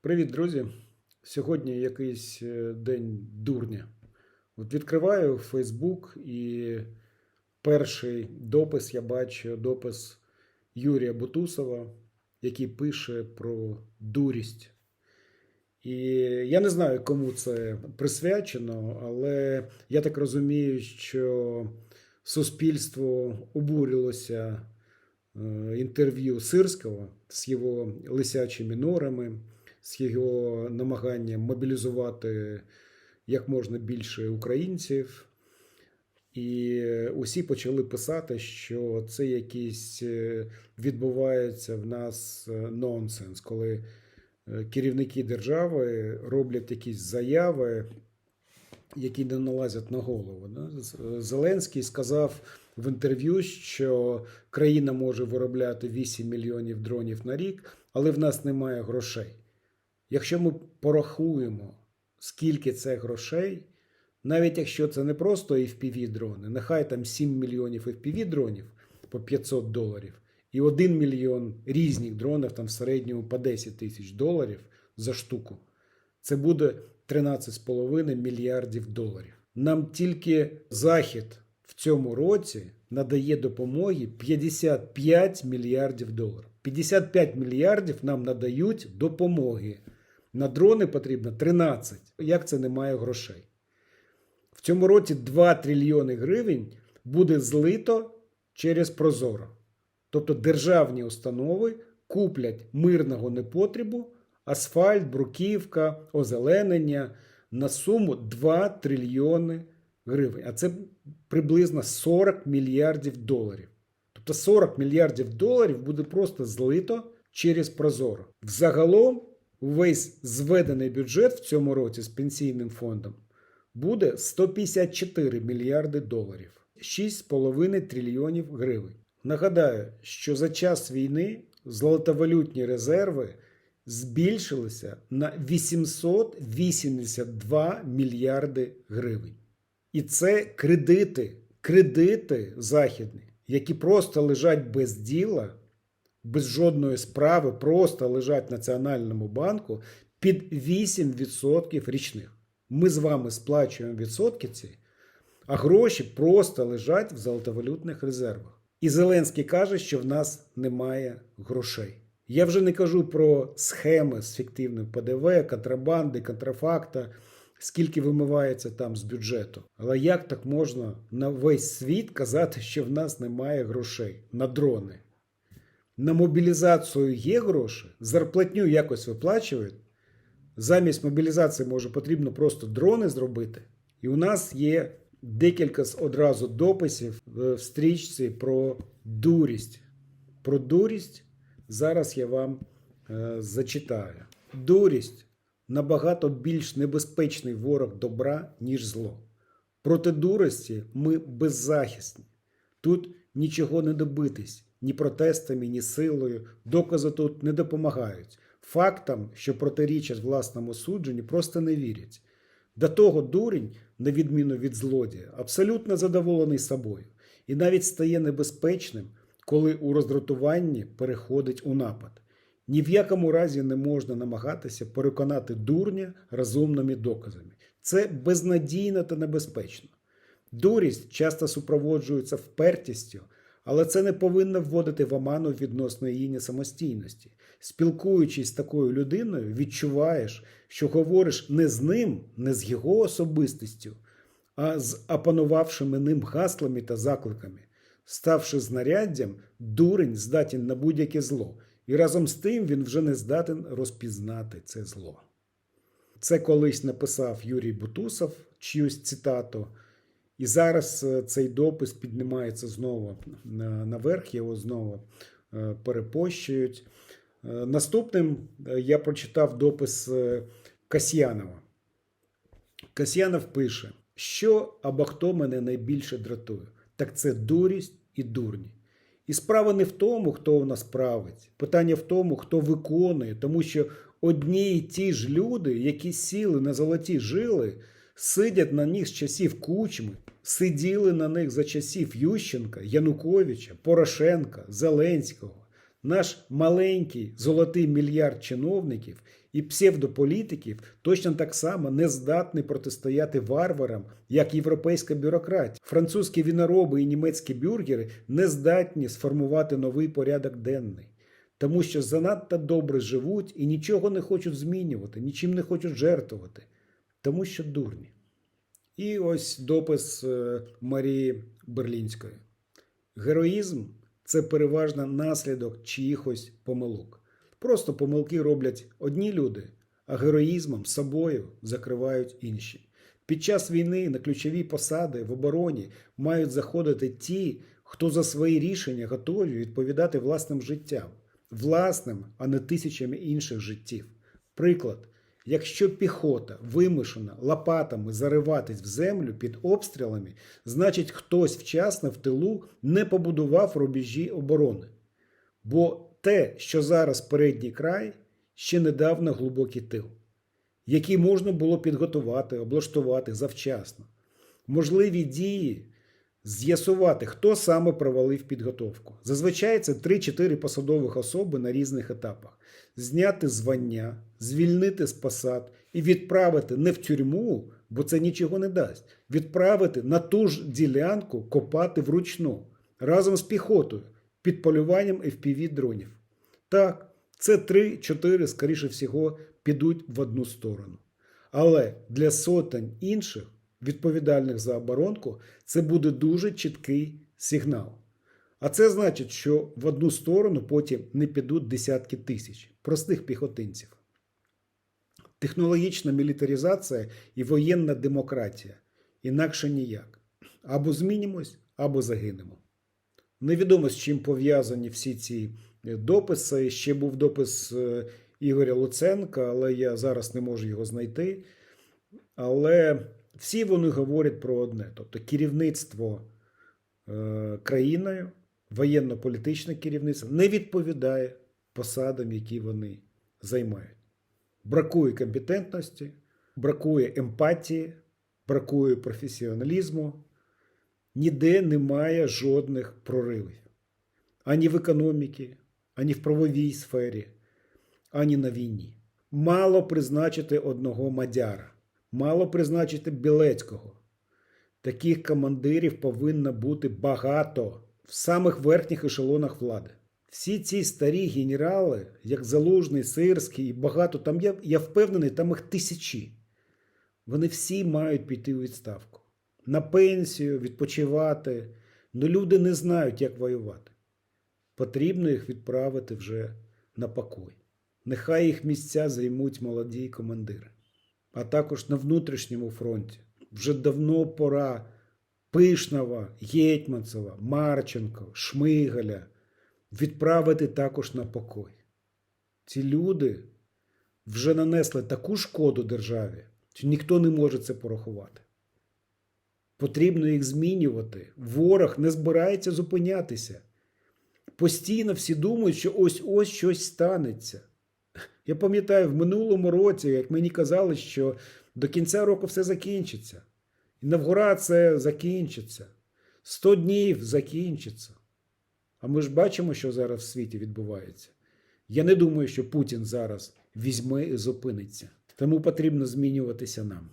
Привіт, друзі! Сьогодні якийсь е, день дурня. От відкриваю Фейсбук і перший допис я бачу допис Юрія Бутусова, який пише про дурість. І я не знаю, кому це присвячено, але я так розумію, що суспільство обурилося е, інтерв'ю Сирського з його лисячими норами, з його намаганням мобілізувати як можна більше українців. І усі почали писати, що це якийсь е, відбувається в нас е, нонсенс, коли е, керівники держави роблять якісь заяви, які не налазять на голову. Зеленський сказав в інтерв'ю, що країна може виробляти 8 мільйонів дронів на рік, але в нас немає грошей. Якщо ми порахуємо, скільки це грошей, навіть якщо це не просто fpv дрони, нехай там 7 мільйонів fpv дронів по 500 доларів, і 1 мільйон різних дронів там в середньому по 10 тисяч доларів за штуку. Це буде 13,5 мільярдів доларів. Нам тільки Захід в цьому році надає допомоги 55 мільярдів доларів. 55 мільярдів нам надають допомоги. На дрони потрібно 13. Як це немає грошей? В цьому році 2 трильйони гривень буде злито через Прозоро. Тобто державні установи куплять мирного непотребу, асфальт, бруківка, озеленення на суму 2 трильйони гривень. А це приблизно 40 мільярдів доларів. Тобто 40 мільярдів доларів буде просто злито через Прозоро. Взагалом, весь зведений бюджет в цьому році з пенсійним фондом буде 154 мільярди доларів, 6,5 трильйонів гривень. Нагадаю, що за час війни золотовалютні резерви збільшилися на 882 мільярди гривень. І це кредити, кредити західні, які просто лежать без діла, без жодної справи, просто лежать в Національному банку під 8% річних. Ми з вами сплачуємо відсотки ці, а гроші просто лежать в золотовалютних резервах. І Зеленський каже, що в нас немає грошей. Я вже не кажу про схеми з фіктивним ПДВ, контрабанди, контрафакта, скільки вимивається там з бюджету. Але як так можна на весь світ казати, що в нас немає грошей на дрони? На мобілізацію є гроші, зарплатню якось виплачують. Замість мобілізації може потрібно просто дрони зробити. І у нас є декілька одразу дописів в стрічці про дурість. Про дурість зараз я вам е, зачитаю. Дурість набагато більш небезпечний ворог добра, ніж зло. Проти дурості ми беззахисні. Тут нічого не добитись ні протестами, ні силою. Докази тут не допомагають. Фактам, що протирічать власному судженню, просто не вірять. До того дурень, на відміну від злодія, абсолютно задоволений собою і навіть стає небезпечним, коли у роздратуванні переходить у напад. Ні в якому разі не можна намагатися переконати дурня розумними доказами. Це безнадійно та небезпечно. Дурість часто супроводжується впертістю, але це не повинно вводити в оману відносно її несамостійності. Спілкуючись з такою людиною, відчуваєш, що говориш не з ним, не з його особистістю, а з опанувавшими ним гаслами та закликами. Ставши знаряддям, дурень здатен на будь-яке зло, і разом з тим він вже не здатен розпізнати це зло. Це колись написав Юрій Бутусов, чиюсь цитату. І зараз е, цей допис піднімається знову наверх, його знову е, перепощують. Е, Наступним я прочитав допис Касьянова. Касьянов пише, що або хто мене найбільше дратує, так це дурість і дурні. І справа не в тому, хто у нас править. Питання в тому, хто виконує, тому що одні й ті ж люди, які сіли на золоті жили, сидять на них з часів Кучми, сиділи на них за часів Ющенка, Януковича, Порошенка, Зеленського. Наш маленький золотий мільярд чиновників і псевдополітиків точно так само не здатний протистояти варварам, як європейська бюрократія. Французькі вінороби і німецькі бюргери не здатні сформувати новий порядок денний, тому що занадто добре живуть і нічого не хочуть змінювати, нічим не хочуть жертвувати, тому що дурні. І ось допис е, Марії Берлінської. Героїзм це переважно наслідок чиїхось помилок. Просто помилки роблять одні люди, а героїзмом собою закривають інші. Під час війни на ключові посади в обороні мають заходити ті, хто за свої рішення готові відповідати власним життям, власним, а не тисячами інших життів. Приклад. Якщо піхота вимушена лопатами зариватись в землю під обстрілами, значить хтось вчасно в тилу не побудував рубежі оборони. Бо те, що зараз передній край, ще недавно глибокий тил, який можна було підготувати, облаштувати завчасно. Можливі дії з'ясувати, хто саме провалив підготовку. Зазвичай це 3-4 посадових особи на різних етапах. Зняти звання, звільнити з посад і відправити не в тюрму, бо це нічого не дасть. Відправити на ту ж ділянку копати вручну разом з піхотою під полюванням fpv дронів. Так, це 3-4, скоріше всього, підуть в одну сторону. Але для сотень інших, відповідальних за оборонку, це буде дуже чіткий сигнал. А це значить, що в одну сторону потім не підуть десятки тисяч простих піхотинців. Технологічна мілітаризація і воєнна демократія. Інакше ніяк. Або змінимось, або загинемо. Невідомо з чим пов'язані всі ці е, дописи. Ще був допис е, Ігоря Луценка, але я зараз не можу його знайти. Але всі вони говорять про одне: тобто керівництво е, країною, воєнно-політичне керівництво не відповідає посадам, які вони займають. Бракує компетентності, бракує емпатії, бракує професіоналізму. Ніде немає жодних проривів. Ані в економіці, ані в правовій сфері, ані на війні. Мало призначити одного мадяра, мало призначити Білецького. Таких командирів повинно бути багато в самих верхніх ешелонах влади. Всі ці старі генерали, як Залужний, Сирський і багато, там я, я впевнений, там їх тисячі. Вони всі мають піти у відставку. На пенсію, відпочивати. Ну люди не знають, як воювати. Потрібно їх відправити вже на покой. Нехай їх місця займуть молоді командири. А також на внутрішньому фронті. Вже давно пора Пишнова, Гетьманцева, Марченко, Шмигаля відправити також на покой. Ці люди вже нанесли таку шкоду державі, що ніхто не може це порахувати. Потрібно їх змінювати. Ворог не збирається зупинятися. Постійно всі думають, що ось ось щось станеться. Я пам'ятаю, в минулому році, як мені казали, що до кінця року все закінчиться. Інавгурація закінчиться. 100 днів закінчиться. А ми ж бачимо, що зараз в світі відбувається. Я не думаю, що Путін зараз візьме і зупиниться. Тому потрібно змінюватися нам.